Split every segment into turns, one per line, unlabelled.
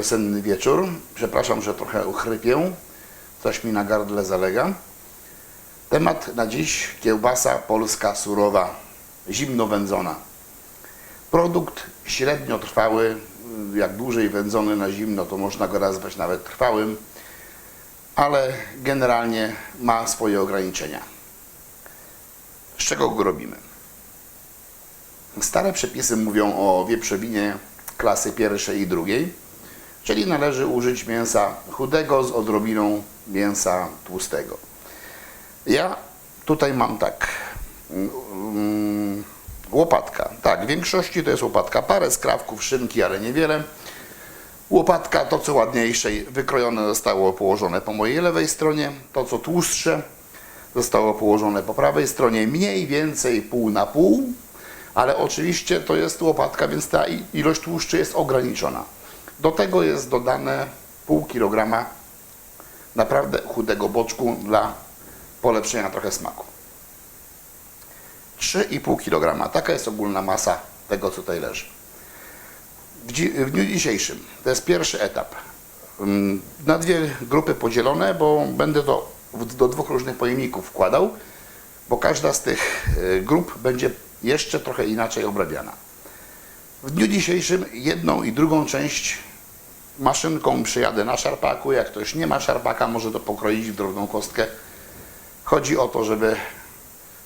Wiosenny wieczór. Przepraszam, że trochę uchrypię. Coś mi na gardle zalega. Temat na dziś kiełbasa polska surowa, zimno wędzona. Produkt średnio trwały, jak dłużej wędzony na zimno, to można go nazwać nawet trwałym, ale generalnie ma swoje ograniczenia. Z czego go robimy? Stare przepisy mówią o wieprzowinie klasy pierwszej i drugiej, czyli należy użyć mięsa chudego z odrobiną mięsa tłustego. Ja tutaj mam tak, mm, łopatka, tak, w większości to jest łopatka, parę skrawków, szynki, ale niewiele. Łopatka, to co ładniejsze, wykrojone zostało położone po mojej lewej stronie, to co tłustsze zostało położone po prawej stronie, mniej więcej pół na pół, ale oczywiście to jest łopatka, więc ta ilość tłuszczu jest ograniczona. Do tego jest dodane pół kilograma naprawdę chudego boczku dla polepszenia trochę smaku. 3,5 kg. Taka jest ogólna masa tego, co tutaj leży. W, dzi- w dniu dzisiejszym to jest pierwszy etap. Ym, Na dwie grupy podzielone, bo będę to do dwóch różnych pojemników wkładał, bo każda z tych y, grup będzie jeszcze trochę inaczej obrabiana. W dniu dzisiejszym jedną i drugą część maszynką przyjadę na szarpaku. Jak ktoś nie ma szarpaka, może to pokroić w drobną kostkę. Chodzi o to, żeby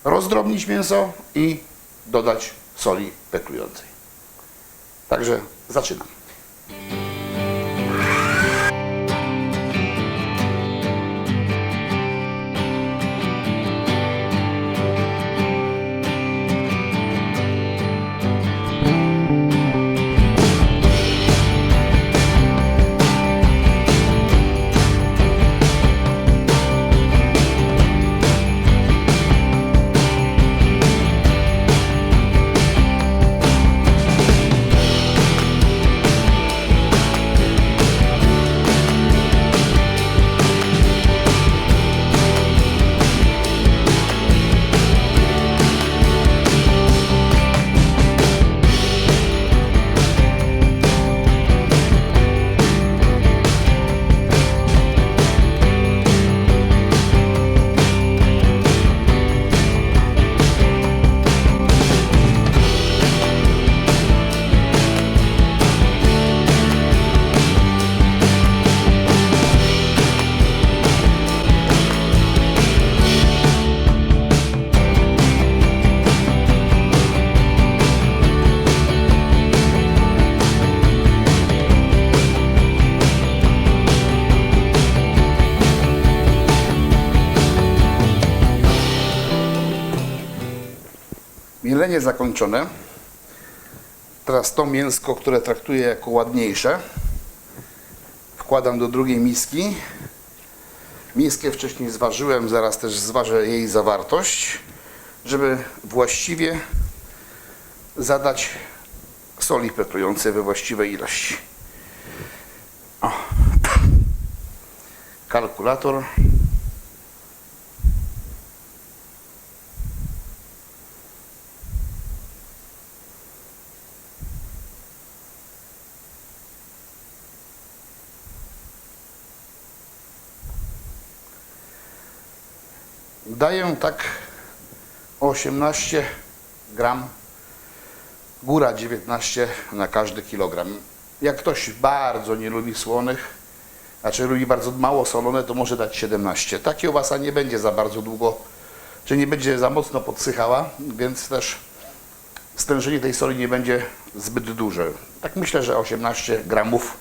rozdrobnić mięso i dodać soli peklującej. Także zaczynam. Mielenie zakończone. Teraz to mięsko, które traktuję jako ładniejsze, wkładam do drugiej miski. Miskę wcześniej zważyłem, zaraz też zważę jej zawartość, żeby właściwie zadać soli peklującej we właściwej ilości. O. Kalkulator. Daję tak 18 gram, góra 19 na każdy kilogram. Jak ktoś bardzo nie lubi słonych, znaczy lubi bardzo mało solone, to może dać 17. Ta kiełbasa nie będzie za bardzo długo, czy nie będzie za mocno podsychała, więc też stężenie tej soli nie będzie zbyt duże. Tak myślę, że 18 gramów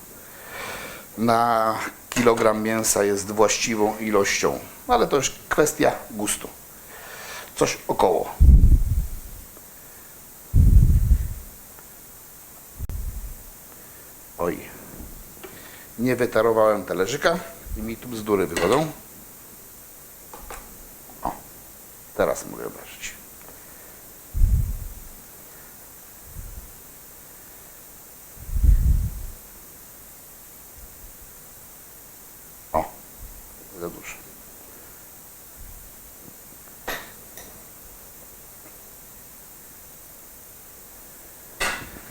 na kilogram mięsa jest właściwą ilością, ale to już kwestia gustu. Coś około. Oj, nie wytarowałem talerzyka i mi tu bzdury wychodzą. O, teraz mogę obejrzeć. O, za dużo.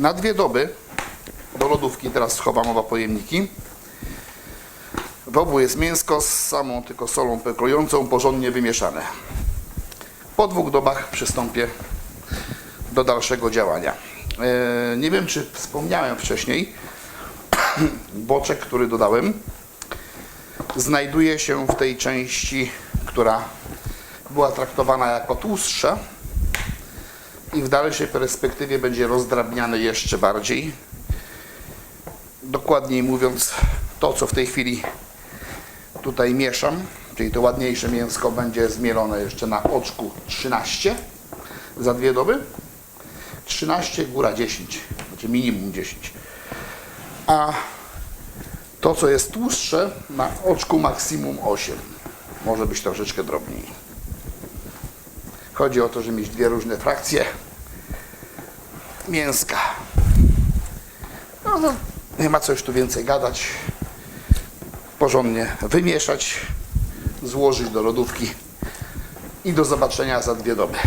Na dwie doby Do lodówki teraz schowam oba pojemniki. W obu jest mięsko z samą tylko solą pekrującą, porządnie wymieszane. Po dwóch dobach przystąpię do dalszego działania. E, Nie wiem, czy wspomniałem wcześniej, boczek, który dodałem, znajduje się w tej części, która była traktowana jako tłustsza i w dalszej perspektywie będzie rozdrabniany jeszcze bardziej. Dokładniej mówiąc, to co w tej chwili tutaj mieszam, czyli to ładniejsze mięsko będzie zmielone jeszcze na oczku 13 za dwie doby. 13, góra 10, znaczy minimum 10. A to, co jest tłustsze, na oczku maksimum 8. Może być troszeczkę drobniej. Chodzi o to, żeby mieć dwie różne frakcje mięska. No, no, nie ma co już tu więcej gadać. Porządnie wymieszać, złożyć do lodówki i do zobaczenia za dwie doby.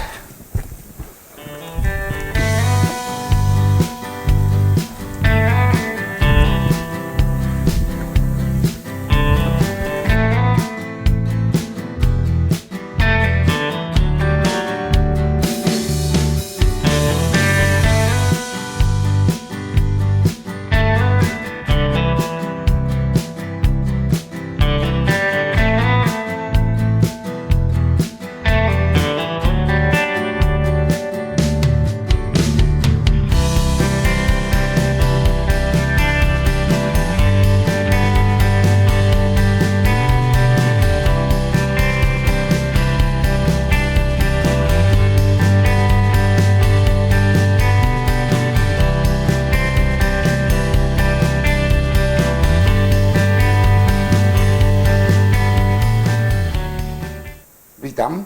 Witam.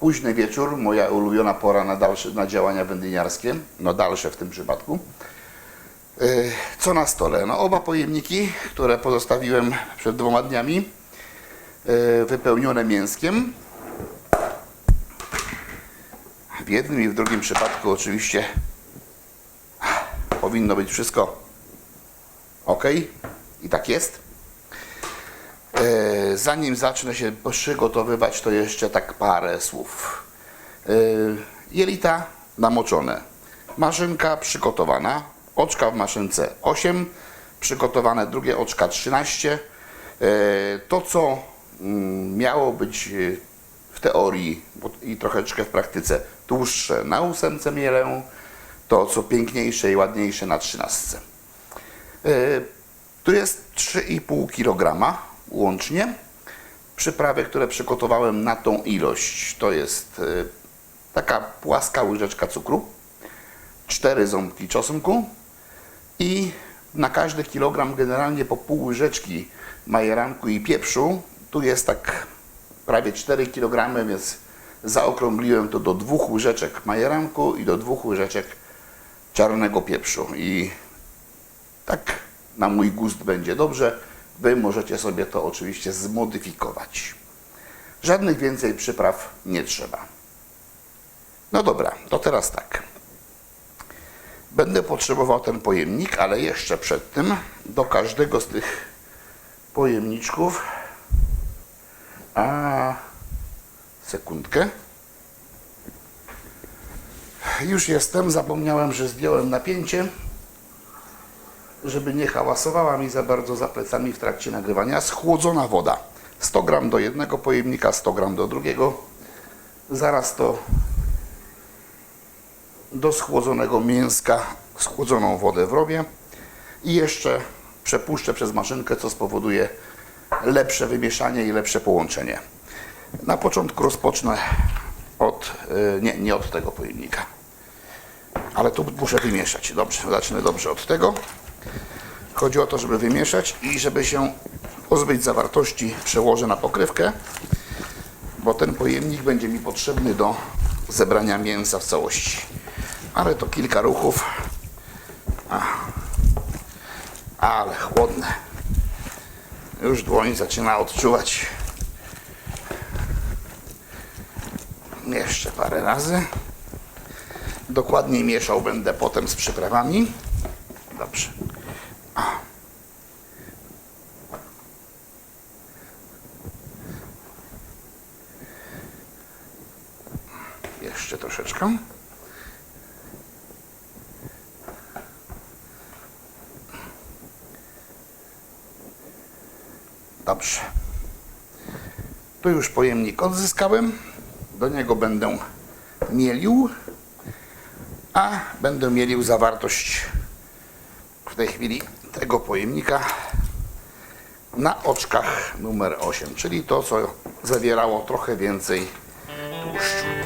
Późny wieczór, moja ulubiona pora na dalsze na działania wędliniarskie, no dalsze w tym przypadku. Yy, Co na stole? No oba pojemniki, które pozostawiłem przed dwoma dniami, yy, wypełnione mięskiem. W jednym i w drugim przypadku oczywiście powinno być wszystko ok i tak jest. Zanim zacznę się przygotowywać, to jeszcze tak parę słów. E, Jelita namoczone, maszynka przygotowana, oczka w maszynce 8, przygotowane drugie oczka 13. E, To, co mm, miało być e, w teorii i troszeczkę w praktyce tłuższe na ósemce mielę, to co piękniejsze i ładniejsze na 13. E, Tu jest 3,5 kg łącznie. Przyprawy, które przygotowałem na tą ilość, to jest e, taka płaska łyżeczka cukru, 4 ząbki czosnku i na każdy kilogram generalnie po pół łyżeczki majeranku i pieprzu. Tu jest tak prawie 4 kg, więc zaokrągliłem to do dwóch łyżeczek majeranku i do dwóch łyżeczek czarnego pieprzu. I tak na mój gust będzie dobrze. Wy możecie sobie to oczywiście zmodyfikować. Żadnych więcej przypraw nie trzeba. No dobra, to teraz tak. Będę potrzebował ten pojemnik, ale jeszcze przed tym do każdego z tych pojemniczków a sekundkę. Już jestem, zapomniałem, że zdjąłem napięcie żeby nie hałasowała mi za bardzo za plecami w trakcie nagrywania. Schłodzona woda. 100 gram do jednego pojemnika, 100 gram do drugiego. Zaraz to do schłodzonego mięska schłodzoną wodę wrobię i jeszcze przepuszczę przez maszynkę, co spowoduje lepsze wymieszanie i lepsze połączenie. Na początku rozpocznę od, y, nie, nie od tego pojemnika, ale tu muszę wymieszać. Dobrze, zacznę dobrze od tego. Chodzi o to, żeby wymieszać i żeby się pozbyć zawartości, przełożę na pokrywkę, bo ten pojemnik będzie mi potrzebny do zebrania mięsa w całości. Ale to kilka ruchów. Ale chłodne. Już dłoń zaczyna odczuwać. Jeszcze parę razy. Dokładniej mieszał będę potem z przyprawami. Dobrze. troszeczkę. Dobrze. Tu już pojemnik odzyskałem. Do niego będę mielił, a będę mielił zawartość w tej chwili tego pojemnika na oczkach numer 8, czyli to, co zawierało trochę więcej tłuszczu.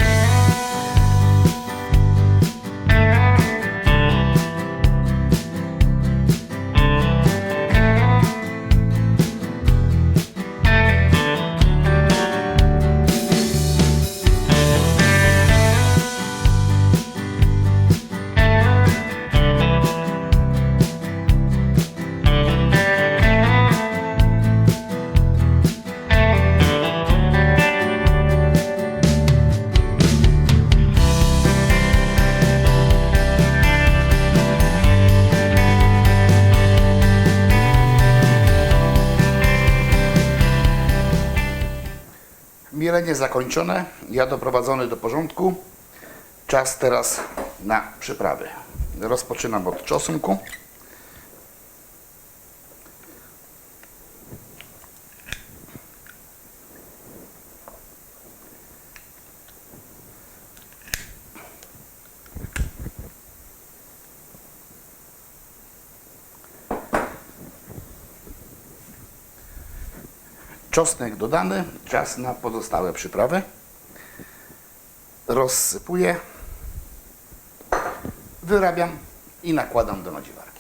Mielenie zakończone, ja doprowadzony do porządku. Czas teraz na przyprawy. Rozpoczynam od czosnku. Czosnek dodany, czas na pozostałe przyprawy. Rozsypuję, wyrabiam i nakładam do nadziwarki.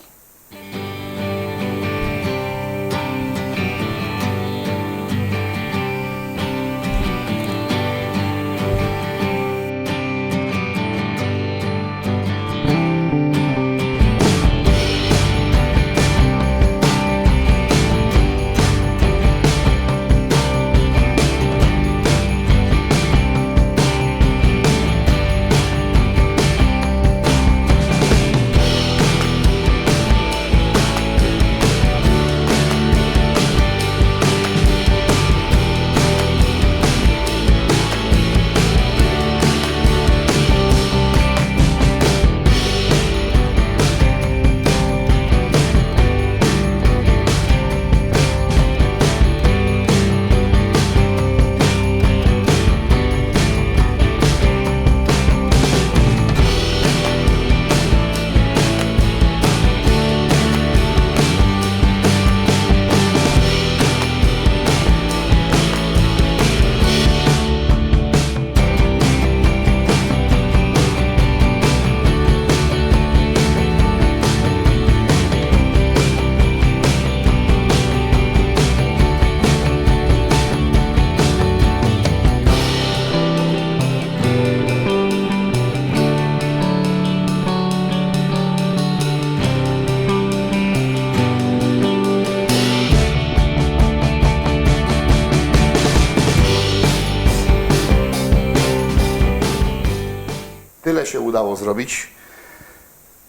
Udało zrobić.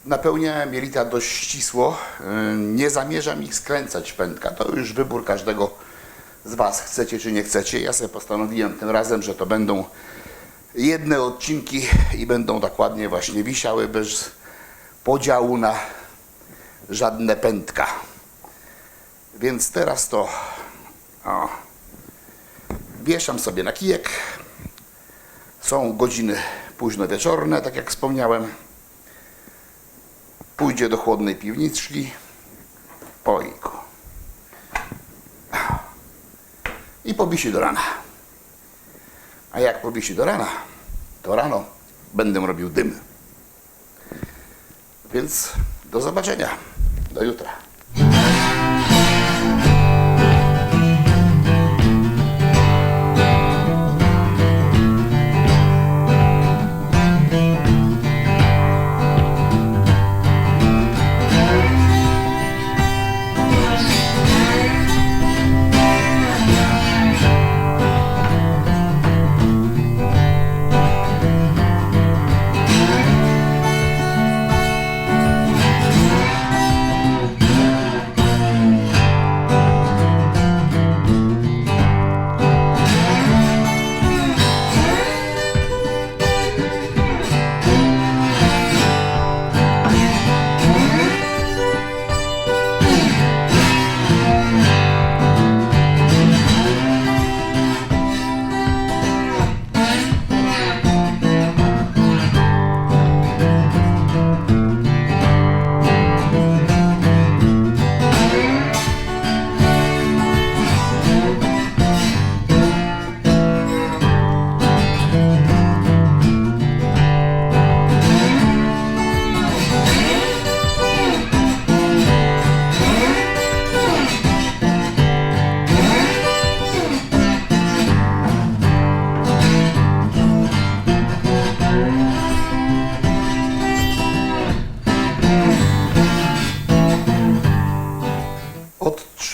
Napełniałem mielita dość ścisło. Yy, Nie zamierzam ich skręcać pętka. To już wybór każdego z Was. Chcecie czy nie chcecie. Ja sobie postanowiłem tym razem, że to będą jedne odcinki i będą dokładnie właśnie wisiały bez podziału na żadne pętka. Więc teraz to o, wieszam sobie na kijek. Są godziny późno wieczorne, tak jak wspomniałem. Pójdzie do chłodnej piwniczki ojku. I powisi do rana. A jak powisi do rana, to rano będę robił dym. Więc do zobaczenia. Do jutra.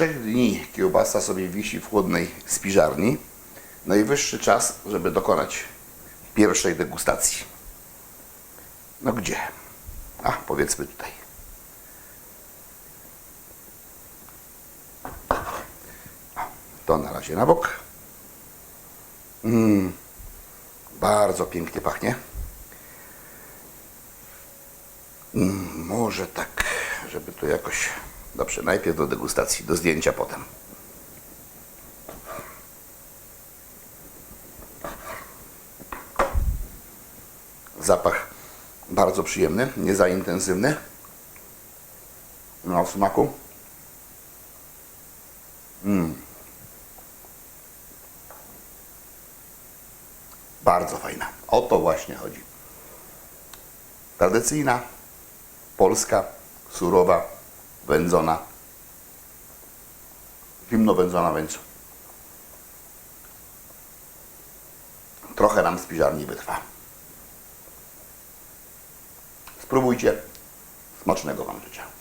Dni kiełbasa sobie wisi w chłodnej spiżarni, najwyższy czas, żeby dokonać pierwszej degustacji. No gdzie? A, powiedzmy tutaj. To na razie na bok. Mm, bardzo pięknie pachnie. Mm, może tak, żeby to jakoś. Dobrze, najpierw do degustacji, do zdjęcia potem. Zapach bardzo przyjemny, nie za intensywny. No, w smaku. Bardzo fajna. O to właśnie chodzi. Tradycyjna, polska, surowa, wędzona. Zimno wędzona, więc trochę nam z piżarni wytrwa. Spróbujcie. Smacznego Wam życzę.